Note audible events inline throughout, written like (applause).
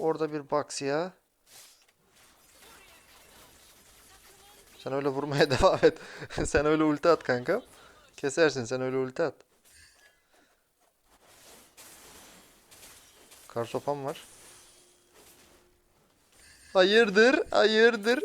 Orada bir box ya. Sen öyle vurmaya (laughs) devam et. (laughs) sen öyle ulti at kanka. Kesersin sen öyle ulti at. Kar sopam var. Hayırdır? Hayırdır?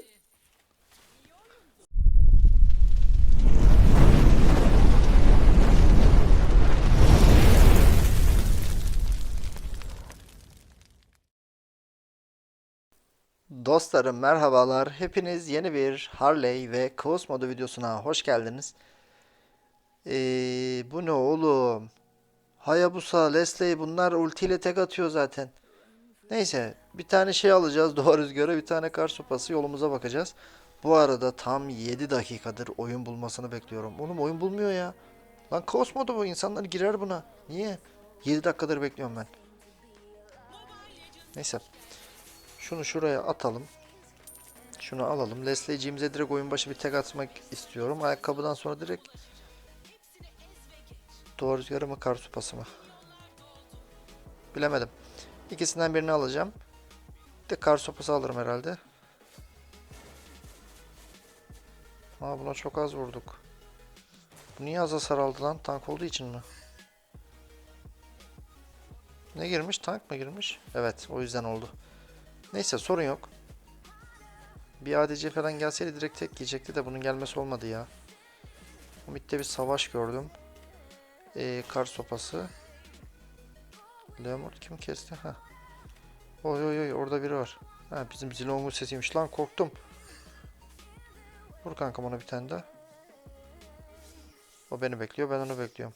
Dostlarım merhabalar. Hepiniz yeni bir Harley ve Chaos modu videosuna hoş geldiniz. Ee, bu ne oğlum? Hayabusa, Leslie bunlar ultiyle tek atıyor zaten. Neyse bir tane şey alacağız (laughs) doğa rüzgarı bir tane kar sopası yolumuza bakacağız. Bu arada tam 7 dakikadır oyun bulmasını bekliyorum. Oğlum oyun bulmuyor ya. Lan Chaos modu bu insanlar girer buna. Niye? 7 dakikadır bekliyorum ben. Neyse. Şunu şuraya atalım. Şunu alalım. Leslie'ciğimize direkt oyun başı bir tek atmak istiyorum. Ayakkabıdan sonra direkt Doğru rüzgarı mı kar supası mı? Bilemedim. İkisinden birini alacağım. Bir de kar sopası alırım herhalde. Aa buna çok az vurduk. Bu niye az hasar aldı lan? Tank olduğu için mi? Ne girmiş? Tank mı girmiş? Evet o yüzden oldu. Neyse sorun yok. Bir ADC falan gelseydi direkt tek yiyecekti de bunun gelmesi olmadı ya. Mid'de bir savaş gördüm. Ee, kar sopası. Leomord kim kesti? Ha. Oy oy oy orada biri var. Ha bizim Zilong'un sesiymiş lan korktum. Vur kankam ona bir tane daha. O beni bekliyor ben onu bekliyorum.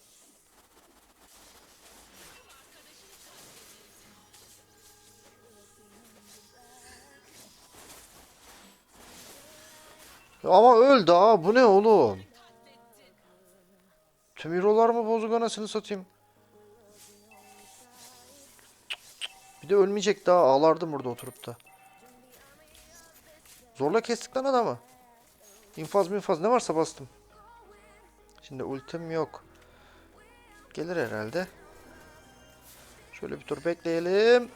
Ama öldü ha bu ne oğlum? Tüm hero'lar mı bozuk anasını satayım? Bir de ölmeyecek daha ağlardım burada oturup da. Zorla kestik lan adamı. İnfaz minfaz ne varsa bastım. Şimdi ultim yok. Gelir herhalde. Şöyle bir tur bekleyelim.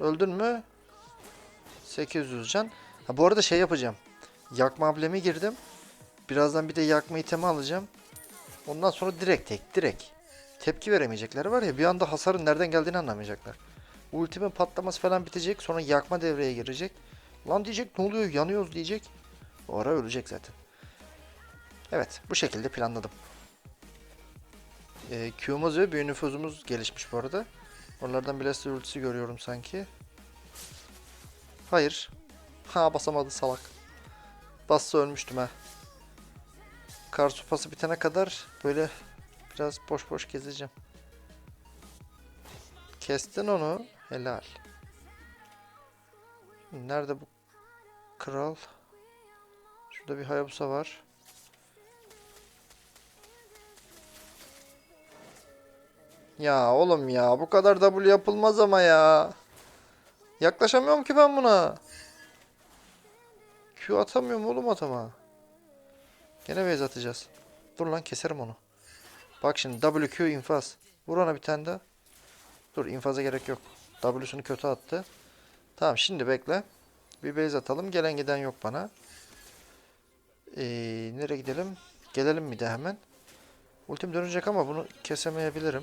Öldün mü? 800 can. Ha bu arada şey yapacağım. Yakma ablemi girdim. Birazdan bir de yakma itemi alacağım. Ondan sonra direkt tek direkt. Tepki veremeyecekler var ya bir anda hasarın nereden geldiğini anlamayacaklar. Ultimin patlaması falan bitecek sonra yakma devreye girecek. Lan diyecek ne oluyor yanıyoruz diyecek. O ara ölecek zaten. Evet bu şekilde planladım. Ee, Q'muz ve büyü nüfuzumuz gelişmiş bu arada. Oralardan Blaster ultisi görüyorum sanki. Hayır. Ha basamadı salak. Bassa ölmüştüm ha. Kar sopası bitene kadar böyle biraz boş boş gezeceğim. Kestin onu. Helal. Nerede bu kral? Şurada bir Hayabusa var. Ya oğlum ya bu kadar W yapılmaz ama ya. Yaklaşamıyorum ki ben buna. Q atamıyorum oğlum atama. Gene base atacağız. Dur lan keserim onu. Bak şimdi WQ infaz. Vur ona bir tane daha. Dur infaza gerek yok. W'sunu kötü attı. Tamam şimdi bekle. Bir base atalım. Gelen giden yok bana. Ee, nereye gidelim? Gelelim bir de hemen. Ultim dönecek ama bunu kesemeyebilirim.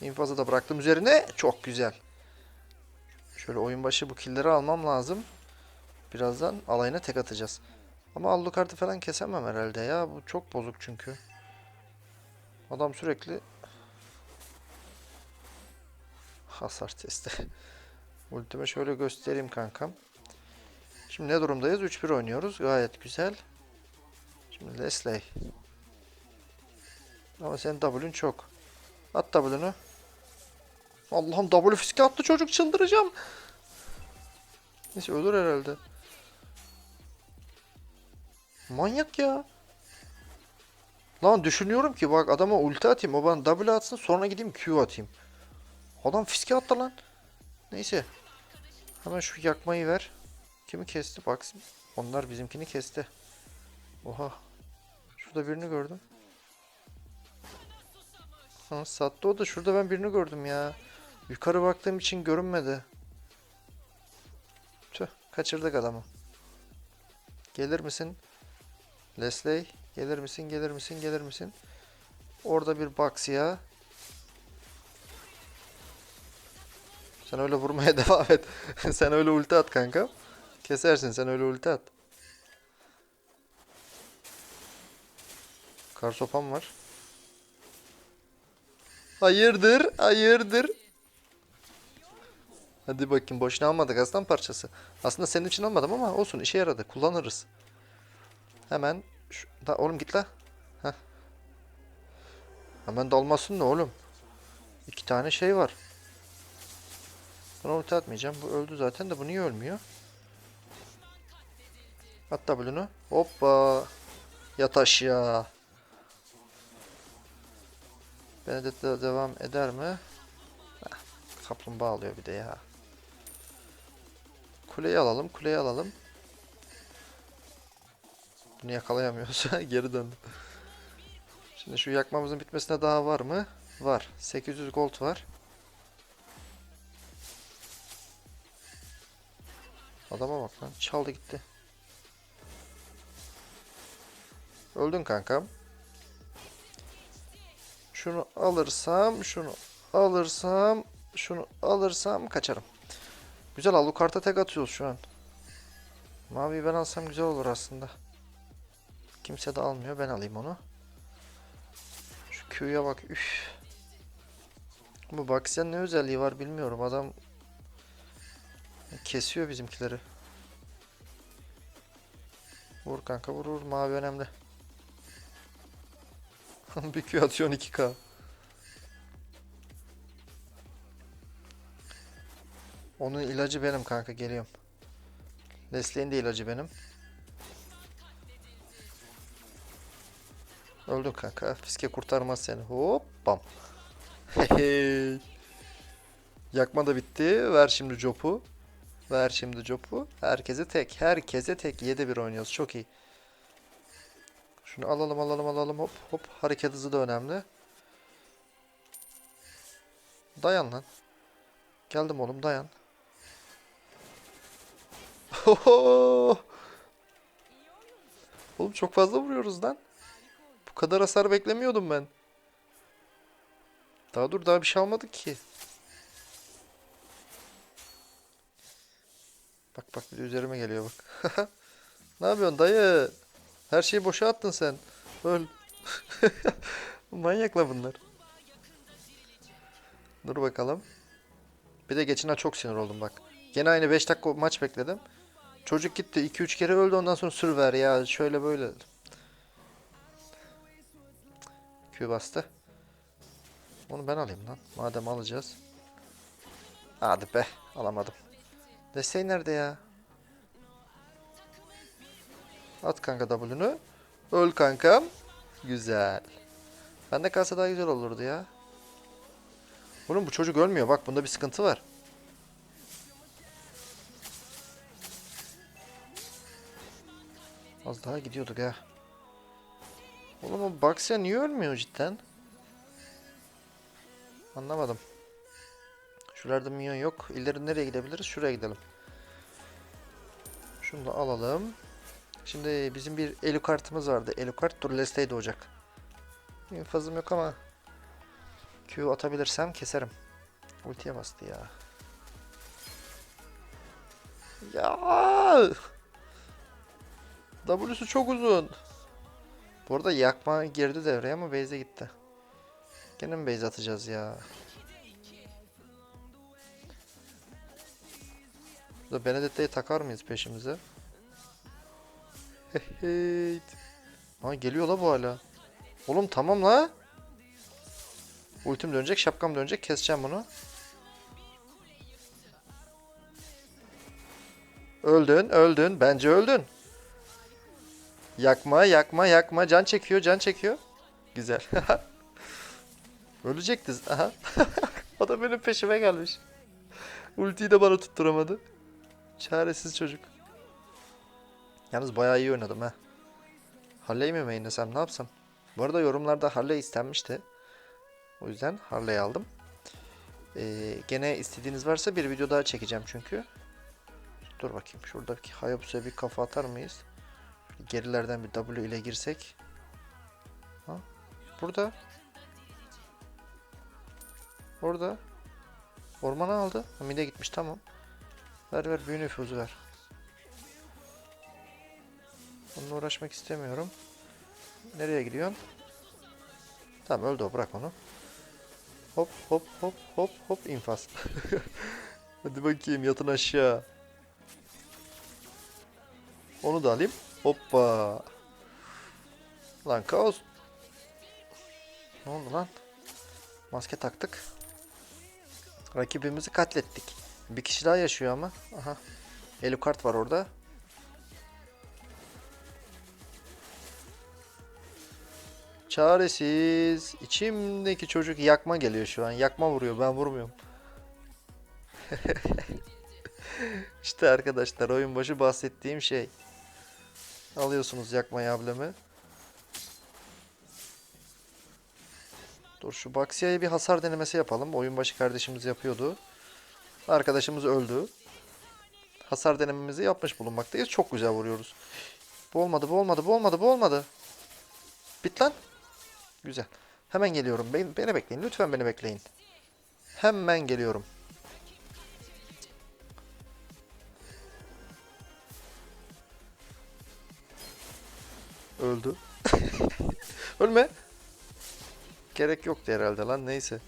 İnfazı da bıraktım üzerine. Çok güzel. Şöyle oyun başı bu killleri almam lazım. Birazdan alayına tek atacağız. Ama Alucard'ı falan kesemem herhalde ya. Bu çok bozuk çünkü. Adam sürekli hasar testi. (laughs) Ultime şöyle göstereyim kankam. Şimdi ne durumdayız? 3-1 oynuyoruz. Gayet güzel. Şimdi Leslie. Ama senin W'ün çok. At W'nu. Allah'ım W fiske attı çocuk çıldıracağım. Neyse ölür herhalde. Manyak ya. Lan düşünüyorum ki bak adama ulti atayım o bana W atsın sonra gideyim Q atayım. Adam fiske attı lan. Neyse. Hemen şu yakmayı ver. Kimi kesti bak. Onlar bizimkini kesti. Oha. Şurada birini gördüm. Ha, sattı o da. Şurada ben birini gördüm ya. Yukarı baktığım için görünmedi. Tüh, kaçırdık adamı. Gelir misin? Leslie, gelir misin? Gelir misin? Gelir misin? Orada bir box ya. Sen öyle vurmaya (laughs) devam et. sen öyle ulti at kanka. Kesersin sen öyle ulti at. Kar sopam var. Hayırdır? Hayırdır? Hadi bakayım boşuna almadık aslan parçası. Aslında senin için almadım ama olsun işe yaradı. Kullanırız. Hemen şu, da, oğlum git la. Heh. Hemen dalmasın ne oğlum? İki tane şey var. Buna ulti atmayacağım. Bu öldü zaten de bu niye ölmüyor? At W'nu. Hoppa. Yat aşağı. Benedetta de devam eder mi? Heh, kaplumbağa alıyor bir de ya. Kuleyi alalım, kuleyi alalım. Bunu yakalayamıyoruz. (laughs) Geri döndü. Şimdi şu yakmamızın bitmesine daha var mı? Var. 800 gold var. Adama bak lan. Çaldı gitti. Öldün kankam. Şunu alırsam, şunu alırsam, şunu alırsam kaçarım. Güzel Alucard'a tek atıyoruz şu an. Maviyi ben alsam güzel olur aslında. Kimse de almıyor. Ben alayım onu. Şu Q'ya bak. Üf. Bu Baxian ne özelliği var bilmiyorum. Adam kesiyor bizimkileri. Vur kanka vur vur. Mavi önemli. (laughs) bir Q atıyorsun 2K. Onun ilacı benim kanka geliyorum. Leslie'nin de ilacı benim. Öldün kanka. Fiske kurtarmaz seni. Hop bam. Hey. (laughs) Yakma da bitti. Ver şimdi copu. Ver şimdi copu. Herkese tek. Herkese tek. 7-1 oynuyoruz. Çok iyi. Şunu alalım alalım alalım hop hop. Hareket hızı da önemli. Dayan lan. Geldim oğlum dayan. Oğlum çok fazla vuruyoruz lan. Bu kadar hasar beklemiyordum ben. Daha dur daha bir şey almadık ki. Bak bak bir de üzerime geliyor bak. (laughs) ne yapıyorsun dayı? Her şeyi boşa attın sen. Öl. (laughs) Manyakla bunlar. Dur bakalım. Bir de geçen ay çok sinir oldum bak. Gene aynı 5 dakika maç bekledim. Çocuk gitti 2-3 kere öldü ondan sonra sür ver ya şöyle böyle. Q bastı. Onu ben alayım lan. Madem alacağız. Hadi be alamadım. Desteği nerede ya? At kanka W'nu. Öl kankam. Güzel. Bende kalsa daha güzel olurdu ya. Oğlum bu çocuk ölmüyor. Bak bunda bir sıkıntı var. Az daha gidiyorduk ha. Oğlum o Baxia niye ölmüyor cidden? Anlamadım. Şuralarda minyon yok. İleri nereye gidebiliriz? Şuraya gidelim. Şunu da alalım. Şimdi bizim bir elu kartımız vardı. Elu kart dur Lestey doğacak. Fazım yok ama Q atabilirsem keserim. Ultiye bastı ya. Ya! W'su çok uzun. Bu arada yakma girdi devreye ama base'e gitti. Gene mi base atacağız ya? Burada Benedetta'yı takar mıyız peşimize? Hey. Ha geliyor la bu hala. Oğlum tamam la. Ultim dönecek, şapkam dönecek. Keseceğim bunu. Öldün, öldün. Bence öldün. Yakma, yakma, yakma. Can çekiyor, can çekiyor. Güzel. (laughs) Ölecektiz. Aha. (laughs) o da benim peşime gelmiş. Ultiyi de bana tutturamadı. Çaresiz çocuk. Yalnız bayağı iyi oynadım ha. Harley mi mainlesem ne yapsam? Bu arada yorumlarda Harley istenmişti. O yüzden Harley aldım. Ee, gene istediğiniz varsa bir video daha çekeceğim çünkü. Dur bakayım şuradaki Hayabusa'ya bir kafa atar mıyız? Gerilerden bir W ile girsek. Ha? Burada. Orada. Ormana aldı. Mide gitmiş tamam. Ver ver büyü nüfuzu ver. Onunla uğraşmak istemiyorum. Nereye gidiyorsun? Tamam öldü o bırak onu. Hop hop hop hop hop infaz. (laughs) Hadi bakayım yatın aşağı. Onu da alayım. Hoppa. Lan kaos. Ne oldu lan? Maske taktık. Rakibimizi katlettik. Bir kişi daha yaşıyor ama. Aha. Elukart var orada. Çaresiz. İçimdeki çocuk yakma geliyor şu an. Yakma vuruyor. Ben vurmuyorum. (laughs) işte arkadaşlar oyun başı bahsettiğim şey. Alıyorsunuz yakmayı ablemi. Dur şu Baxia'ya bir hasar denemesi yapalım. Oyun başı kardeşimiz yapıyordu. Arkadaşımız öldü. Hasar denememizi yapmış bulunmaktayız. Çok güzel vuruyoruz. Bu olmadı, bu olmadı, bu olmadı, bu olmadı. Bit lan. Güzel. Hemen geliyorum. Beni, beni bekleyin. Lütfen beni bekleyin. Hemen geliyorum. Öldü. (laughs) Ölme. Gerek yoktu herhalde lan neyse.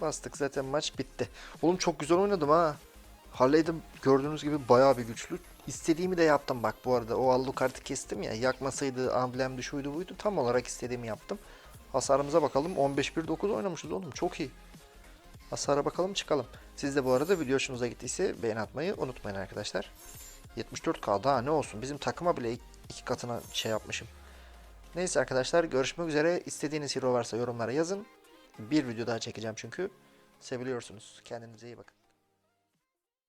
Bastık zaten maç bitti. Oğlum çok güzel oynadım ha. Harley'de gördüğünüz gibi bayağı bir güçlü. İstediğimi de yaptım bak bu arada. O Alucard'ı kestim ya. Yakmasaydı amblemdi şuydu buydu. Tam olarak istediğimi yaptım. Hasarımıza bakalım. 15-1-9 oynamışız oğlum. Çok iyi. Hasara bakalım çıkalım. Siz de bu arada video hoşunuza gittiyse beğeni atmayı unutmayın arkadaşlar. 74k daha ne olsun. Bizim takıma bile iki katına şey yapmışım. Neyse arkadaşlar görüşmek üzere. İstediğiniz hero varsa yorumlara yazın. Bir video daha çekeceğim çünkü. Seviliyorsunuz. Kendinize iyi bakın.